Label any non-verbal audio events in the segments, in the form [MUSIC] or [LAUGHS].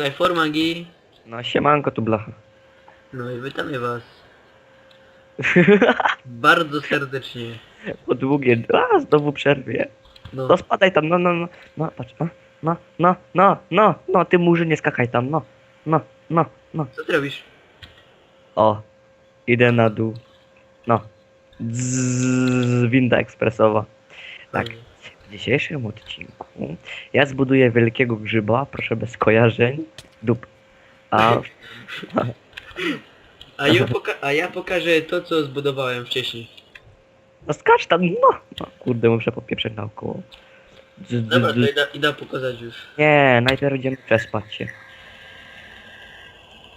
czekaj, formagi. No siemanko tu blacha. No i witamy was. [LAUGHS] Bardzo serdecznie. Po długie, a znowu przerwie. No, No spadaj tam, no, no, no, no, patrz, no, no, no, no, no, no, ty murzy nie skakaj tam, no, no, no, no. co ty robisz? O, idę na dół. No. Zzz, winda ekspresowa. Tak. W dzisiejszym odcinku ja zbuduję wielkiego grzyba, proszę bez kojarzeń. Dup. A A ja, poka a ja pokażę to, co zbudowałem wcześniej. no skacz tam, no. no kurde, muszę popieprzeć naokoło. Dz, dz, Dobra, to dz. idę, idę pokazać już. Nie, najpierw idziemy przespać się.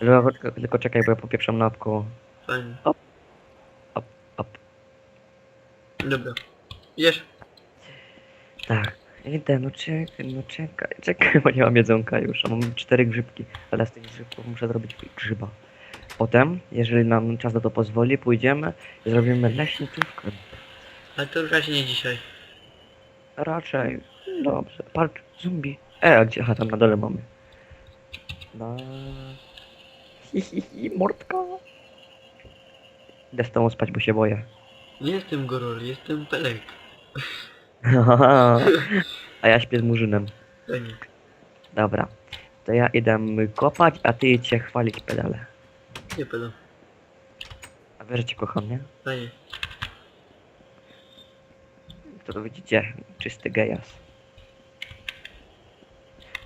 Tylko, tylko czekaj, bo ja popieprzam naokoło. Fajnie. Op, op. Dobra. Idziesz? Tak. Idę, no czekaj, no czekaj, czekaj, bo nie mam jedzonka już, a mam cztery grzybki, ale z tych grzybków muszę zrobić grzyba. Potem, jeżeli nam czas na to pozwoli, pójdziemy i zrobimy leśniczówkę. Ale to raczej nie dzisiaj. Raczej, dobrze, patrz, zombie. E, a gdzie, aha, tam na dole mamy. Na... Hi, hi, hi, mordka. Idę z tobą spać, bo się boję. Nie jestem Gorol, jestem Pelek. A ja śpię z murzynem. Dobra, to ja idę kopać, a ty idź się chwalić pedale. Nie pedał. A wiesz, że cię kocham, nie? Fajnie. To to widzicie, czysty gejas.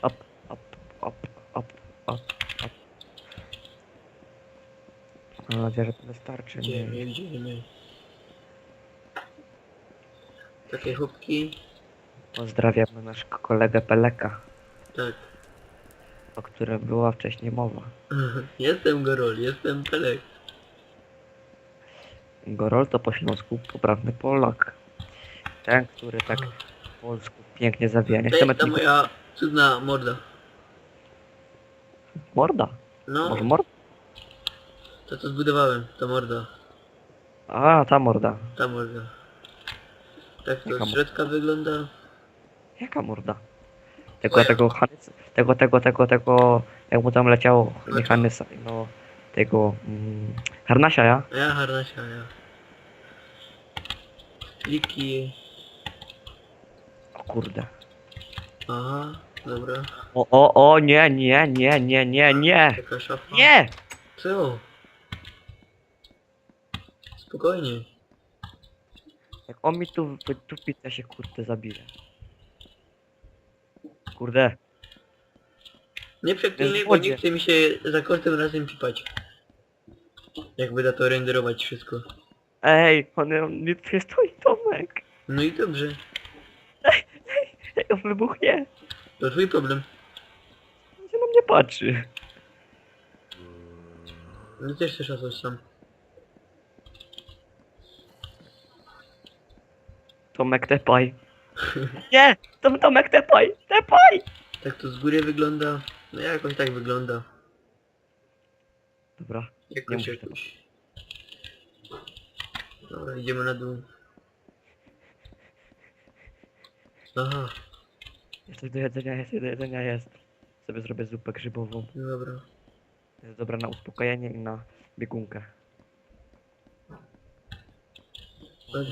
Op, op, op, op, op, op. Mam nadzieję, że to wystarczy. Nie. Idziemy, idziemy. Takie chłopki. Pozdrawiamy nasz kolegę Peleka, Tak. o którym była wcześniej mowa. [LAUGHS] Jestem Gorol, jestem Pelek. Gorol to po śląsku poprawny Polak. Ten, który tak po polsku pięknie zawija. Nie To chcemy jest ta tylko... moja cudna morda. Morda. No, Może morda? to co zbudowałem, ta morda. A, ta morda. Ta morda. Tak to Jaka środka wygląda. Jaka morda? Tego, tego, Hanys, tego, tego, tego, tego, jak mu tam leciało, nie Hanysa, no, tego, mm, Harnasia, ja? A ja harnasia, ja. Pliki. O kurde. Aha, dobra. O, o, o, nie, nie, nie, nie, nie, nie, Taka szafa. nie! Co? Spokojnie. Jak on mi tu wytupi, to się kurde zabiję. Kurde, Nie przeklinaj, bo nie chce mi się za każdym razem pipać. Jak będę to renderować wszystko. ej, on, on nie jest twój Tomek. No i dobrze. Ej, on wybuchnie. To twój problem. Gdzie na mnie patrzy? No też chcesz coś sam. Tomek, tepaj. Nie! Tom, Tomek, tepaj! Tepaj! Tak to z góry wygląda. No jakoś tak wygląda. Dobra. Nie Jakoś musisz jakoś. Dobra, idziemy na dół. Aha, Jest coś do jedzenia, jest, do jedzenia jest. Sobie zrobię zupę grzybową. no dobra. Jest dobra na uspokojenie i na biegunkę. What do you want? Mi się wydaje, że chyba- Ta, ta, ta, Tak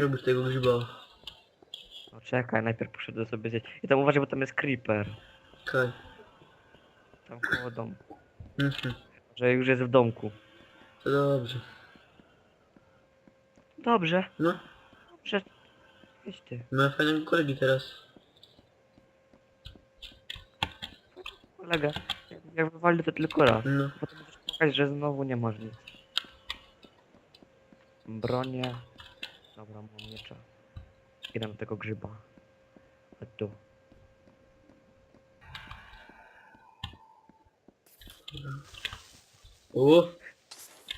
robisz tego grzyba. No czekaj, najpierw poszedłem sobie zjeść. I tam uważaj, bo tam jest creeper. Kaj. Tam koło domu. Mhm. Że już jest w domku. To dobrze. Dobrze, No, dobrze. Idź ty. mamy fajnego kolegi teraz. Kolega, jak, wywali to tylko raz. No. Potem będziesz płakać, że znowu nie masz nic. Bronię. Dobra, mam miecza. Idę na tego grzyba. Chodź tu.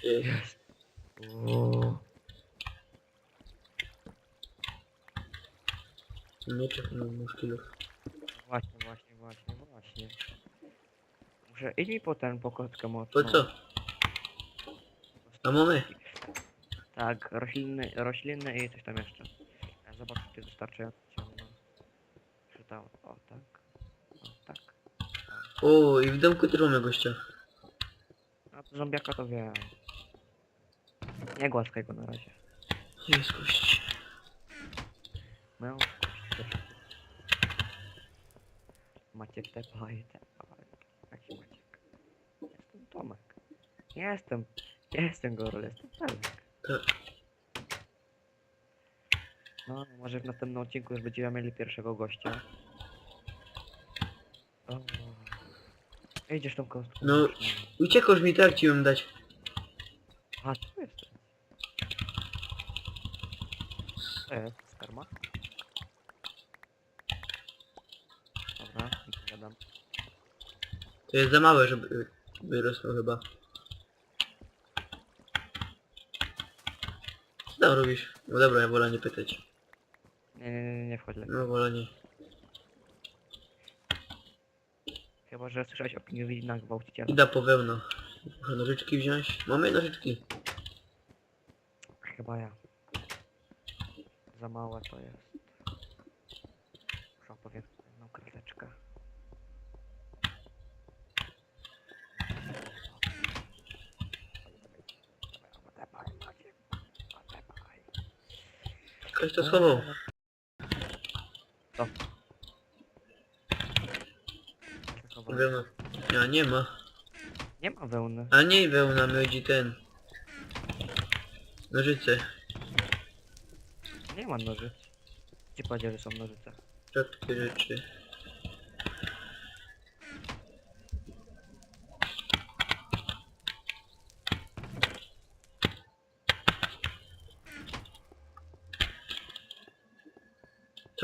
Jest. Jest. O, Mieczek no muszkilów. właśnie, właśnie, właśnie, właśnie. Dobrze, idź mi po ten, po kostkę Po mocno. co? A mamy? Tak, rośliny, rośliny i coś tam jeszcze. Ja Zobacz, czy wystarczająco ciemno. Czy tam, o tak. O tak. O, i w domku też mamy gościa. A to zombiaka to wiem. Nie głaskaj go na razie. Jest gość. Moją kość też. Maciek tepaj, tepaj. Jaki Maciek? Jestem Tomek. Jestem. Jestem Gorol, jestem Pelek. Tak. No, może w następnym odcinku już będziemy mieli pierwszego gościa. O. Idziesz tą kostką. No. Uciekasz mi tak ci ją dać. A, tu jest. To jest sperma. Dobra, i pogadam. To jest za małe, żeby wyrosło chyba. Co tam robisz? No dobra, ja wolę nie pytać. Nie, nie, nie, nie wchodź lepiej. No wolę nie. Chyba, że słyszałeś o pingwinach gwałciciela. Idę po wełno. Muszę nożyczki wziąć. Mamy nożyczki. Chyba ja. Za małe to jest. Ktoś to schował. To. Wełna. A nie ma. Nie ma wełny. A nie wełna, chodzi ten. Nożyce. Nie ma noży. Gdzie powiedział, że są nożyce? Rzadkie rzeczy.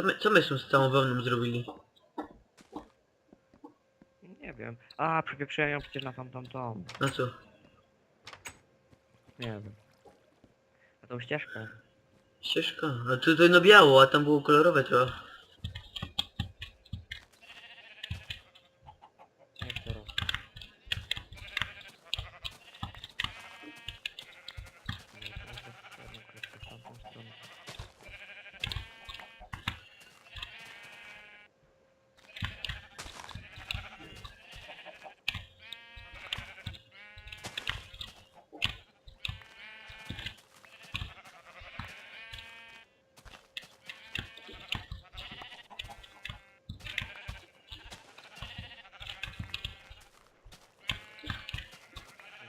My, co myśmy z całą wełną zrobili? Nie wiem. A, przepieprzyłem ją przecież na tamtą tą. Na co? Nie wiem. Na tą ścieżkę. Ścieżka. A tu to no biało, a tam było kolorowe trochę. Jak teraz? Nie, teraz jest jedną kreskę w tamtą stronę.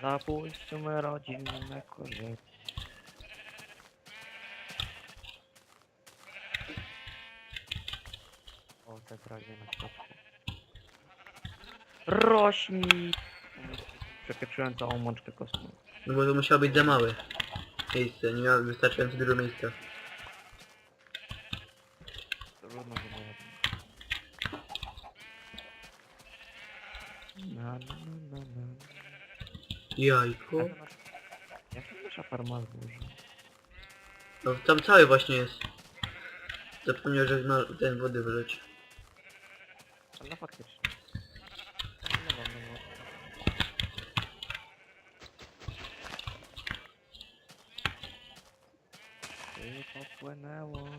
Zapuśćmy rodzinne korzenie. O, te prawie na środku. Rośnij! Przepieprzyłem całą mączkę kostną. No bo to musiało być za małe miejsce, nie miało wystarczająco dużo miejsca. Trudno chyba Na na na na na. Jajko. Jak to nasza- farma zburzy? No tam cały właśnie jest. Zapomniał, że ma ten wody wyleć. No faktycznie. No, popłynęło.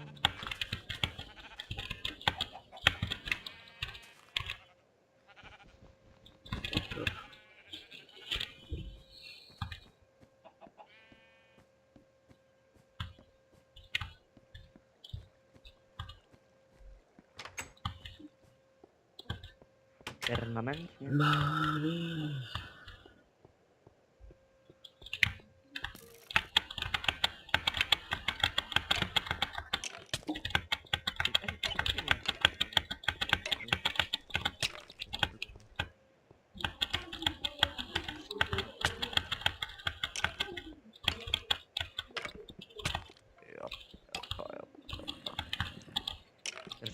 Permanentnie. Mami.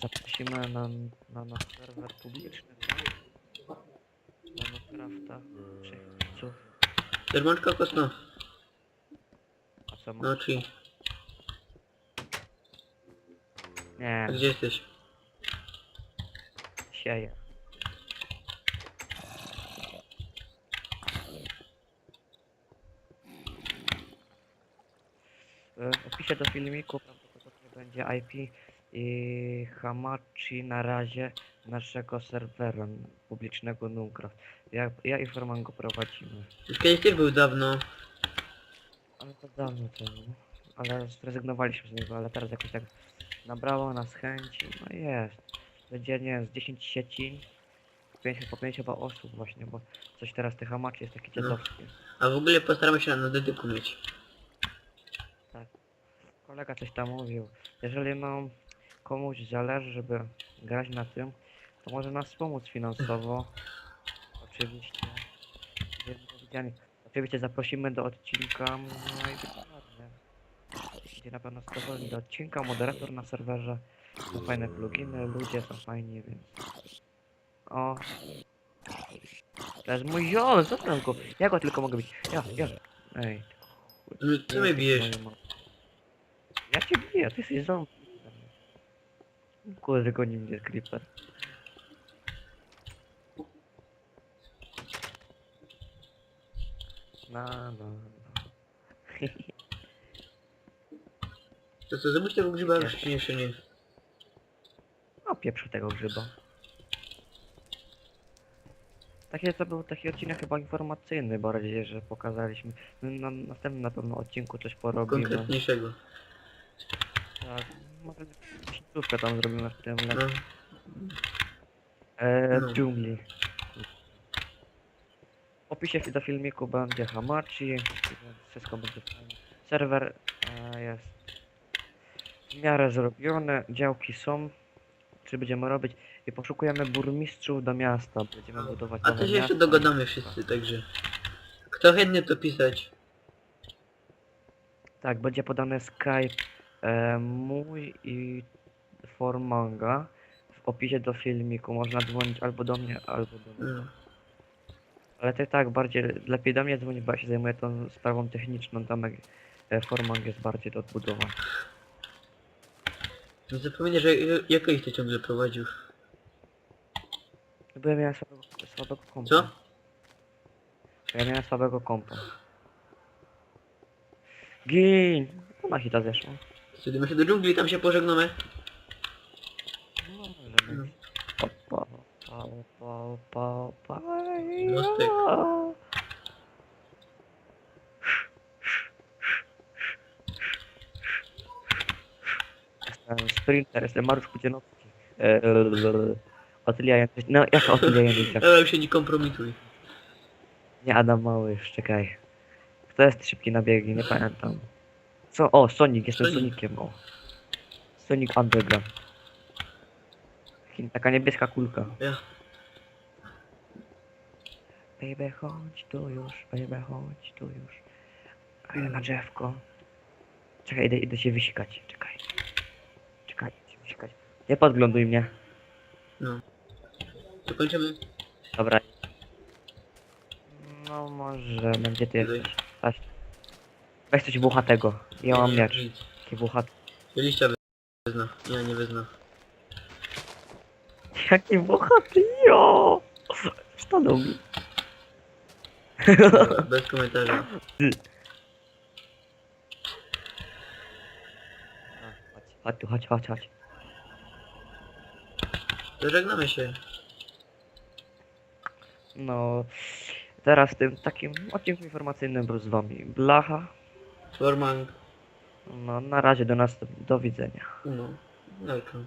Zaprosimy na, na nasz serwer publiczny crafta trzech co? Dermączka kosno. A co ma? No czy... Nie, A gdzie jesteś? sieje. W opisie do filmiku prawdopodobnie będzie IP i Hamachi na razie naszego serwera publicznego Newcraft. Ja, ja i Forman go prowadzimy. Kiedyś też był dawno. Ale to dawno temu. Ale zrezygnowaliśmy z niego, ale teraz jakoś tak nabrało nas chęci. No jest. Będzie nie wiem, z 10 sieci. 5, po 5 chyba osób właśnie, bo coś teraz tych hamaczy jest taki No. dziadowski. A w ogóle postaramy się na dedyku mieć. Kolega coś tam mówił. Jeżeli no komuś zależy, żeby grać na tym, to może nas wspomóc finansowo. Oczywiście. Oczywiście zaprosimy do odcinka, no. Będzie na pewno stosowny do odcinka, moderator na serwerze. Są fajne pluginy, ludzie są fajni, więc... O! To jest mój ziom, co tam go? Ja go tylko mogę bić. Ja, ja. Ej. No, Co mnie bijesz? Ja cię biję, ty jesteś zombie. Kurde, goni mnie creeper. No, no, no. To co, zrobić tego grzyba już czy jeszcze nie? O, pieprzu tego grzyba. Takie to był taki odcinek chyba informacyjny bardziej, że pokazaliśmy. Na następnym na pewno odcinku coś porobimy. Konkretniejszego. Tak, może końcówkę tam zrobimy w tym No. e, No. dżungli. W opisie do filmiku będzie Hamachi, więc wszystko będzie fajnie. Serwer e, jest w miarę zrobiony, działki są, czy będziemy robić i poszukujemy burmistrzów do miasta, będziemy budować A nowe to się jeszcze miasta. dogadamy wszyscy, także... Kto chętnie to pisać? Tak, będzie podany Skype e, mój i w opisie do filmiku. Można dzwonić albo do mnie, albo do mnie. No. Ale to i tak bardziej lepiej do mnie dzwonić, bo ja się zajmuję tą sprawą techniczną. Tam e, Formang jest bardziej do odbudowań. Nie zapominaj, że jakoś to ciągle prowadził. Bo ja miałem słabego, słabego kompa. Co? Ja miałem słabego kompa. Gin! Ona hita zeszła. Wtedy się do dżungli tam się pożegnamy. Opa, opa, opa, opa, opa. Mostek. Jestem sprinter, jestem Mariusz Pudzianowski. Eee, Otylia Jędrzejczyk. No, jaka Otylia Jędrzejczyk? [LAUGHS] Ale się nie kompromituj. Nie Adam Małysz, czekaj. Kto jest szybki na biegi? Nie pamiętam. Co? O, Sonic, jestem Sonic. Soniciem, o. Sonic Underground. Taki- Taka niebieska kulka. Ja. Baby, chodź tu już, baby, chodź tu już. A ja na drzewko. Czekaj, idę, idę się wysikać, czekaj. Czekaj, idę się wysikać. Nie podgląduj mnie. No. To kończymy. Dobra. No może będzie ty Tutaj. jesteś. Weź coś buchatego. Ja mam miecz. Taki buchat. Liścia wezna. Ja nie wezna. [LAUGHS] Jaki buchaty, jo! Stanął mi. Dobra, Bez komentarza. [LAUGHS] Chodź tu, chodź, chodź, chodź. To żegnamy się. No, teraz w tym takim odcinku informacyjnym był z wami Blacha. Forman. No, na razie do nas, do widzenia. No. Welcome.